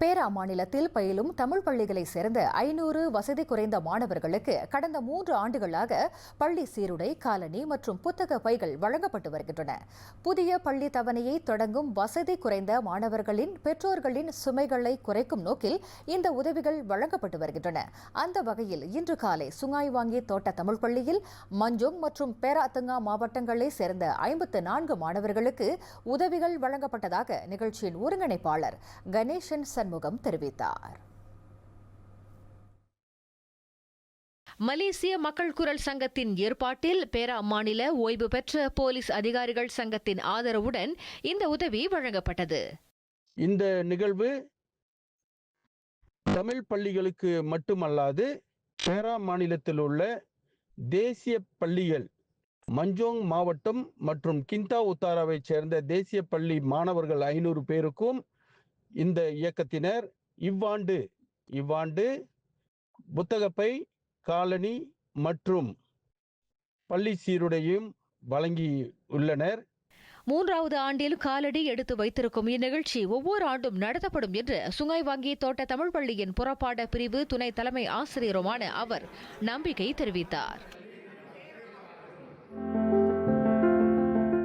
பேரா மாநிலத்தில் பயிலும் தமிழ் பள்ளிகளை சேர்ந்த ஐநூறு வசதி குறைந்த மாணவர்களுக்கு கடந்த மூன்று ஆண்டுகளாக பள்ளி சீருடை காலணி மற்றும் புத்தக பைகள் வழங்கப்பட்டு வருகின்றன. புதிய பள்ளி தவணையை தொடங்கும் வசதி குறைந்த மாணவர்களின் பெற்றோர்களின் சுமைகளை குறைக்கும் நோக்கில் இந்த உதவிகள் வழங்கப்பட்டு வருகின்றன. அந்த வகையில் இன்று காலை சுங்காய்வாங்கி தோட்ட தமிழ் பள்ளியில் மஞ்சோங் மற்றும் பேராத்துங்கா மாவட்டங்களை சேர்ந்த ஐம்பத்து நான்கு மாணவர்களுக்கு உதவிகள் வழங்கப்பட்டதாக நிகழ்ச்சியின் ஒருங்கிணைப்பாளர் கணேசன் சண்முகம் தெரிவித்தார். மலேசிய மக்கள் குரல் சங்கத்தின் ஏற்பாட்டில் பேரா மாநில ஓய்வு பெற்ற போலீஸ் அதிகாரிகள் சங்கத்தின் ஆதரவுடன் இந்த உதவி வழங்கப்பட்டது. இந்த நிகழ்வு தமிழ் பள்ளிகளுக்கு மட்டுமல்லாது பேரா மாநிலத்தில் உள்ள தேசிய பள்ளிகள் மஞ்சோங் மாவட்டம் மற்றும் கிந்தா உத்தாராவைச் சேர்ந்த தேசிய பள்ளி மாணவர்கள் ஐநூறு பேருக்கும் இந்த இயக்கத்தினர் இவ்வாண்டு இவ்வாண்டு புத்தகப்பை காலனி மற்றும் பள்ளி சீருடையும் வழங்கி உள்ளனர். மூன்றாவது ஆண்டில் காலடி எடுத்து வைத்திருக்கும் இந்நிகழ்ச்சி ஒவ்வொரு ஆண்டும் நடத்தப்படும் என்று சுங்காய்வாங்கி தோட்ட தமிழ் பள்ளியின் புறப்பாட பிரிவு துணை தலைமை ஆசிரியருமான அவர் நம்பிக்கை தெரிவித்தார்.